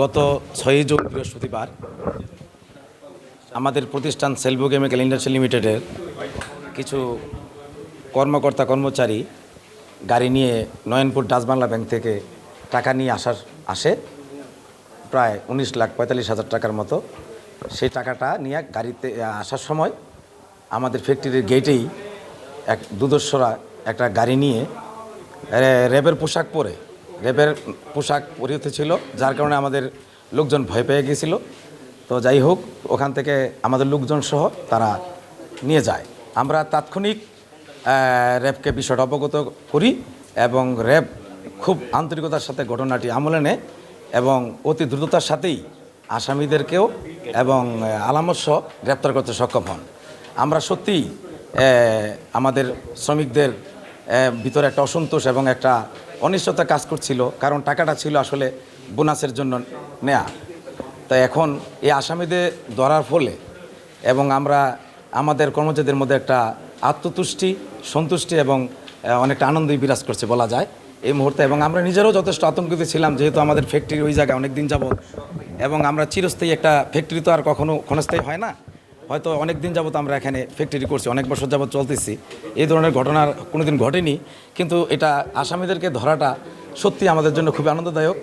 গত ছয়ই জুন বৃহস্পতিবার আমাদের প্রতিষ্ঠান সেলভো কেমিক্যাল ইন্ডাস্ট্রি লিমিটেডের কিছু কর্মকর্তা কর্মচারী গাড়ি নিয়ে নয়নপুর ডাচ বাংলা ব্যাংক থেকে টাকা নিয়ে আসার আসে। প্রায় উনিশ লাখ পঁয়তাল্লিশ হাজার টাকার মতো। সেই টাকাটা নিয়ে গাড়িতে আসার সময় আমাদের ফ্যাক্টরির গেটেই এক দুদস্যরা একটা গাড়ি নিয়ে র্যাবের পোশাক পরে র্যাবের পোশাক পরিহিত ছিল যার কারণে আমাদের লোকজন ভয় পেয়ে গিয়েছিল তো যাই হোক ওখান থেকে আমাদের লোকজন সহ তারা নিয়ে যায়। আমরা তাৎক্ষণিক র্যাবকে বিষয়টা অবগত করি এবং র্যাব খুব আন্তরিকতার সাথে ঘটনাটি আমলে নেয় এবং অতি দ্রুততার সাথেই আসামিদেরকেও এবং আহ, আলামত সহ গ্রেপ্তার করতে সক্ষম হন। আমরা সত্যিই আমাদের শ্রমিকদের ভিতরে একটা অসন্তোষ এবং একটা অনিশ্চয়তা কাজ করছিল, কারণ টাকাটা ছিল আসলে বোনাসের জন্য নেয়া। তো এখন এই আসামিদের ধরার ফলে এবং আমরা আমাদের কর্মচারীদের মধ্যে একটা আত্মতুষ্টি, সন্তুষ্টি এবং অনেকটা আনন্দই বিরাজ করছে বলা যায় এই মুহূর্তে। এবং আমরা নিজেরাও যথেষ্ট আতঙ্কিত ছিলাম, যেহেতু আমাদের ফ্যাক্টরি ওই জায়গায় অনেক দিন এবং আমরা চিরস্থায়ী একটা ফ্যাক্টরি তো আর কখনো ক্ষণস্থায়ী হয় না। হয়তো অনেক দিন যাবত আমরা এখানে ফ্যাক্টরি করছি, অনেক বছর যাবত চলতেছি। এই ধরনের ঘটনার কোনোদিন ঘটেনি, কিন্তু এটা আসামিদেরকে ধরাটা সত্যি আমাদের জন্য খুব আনন্দদায়ক।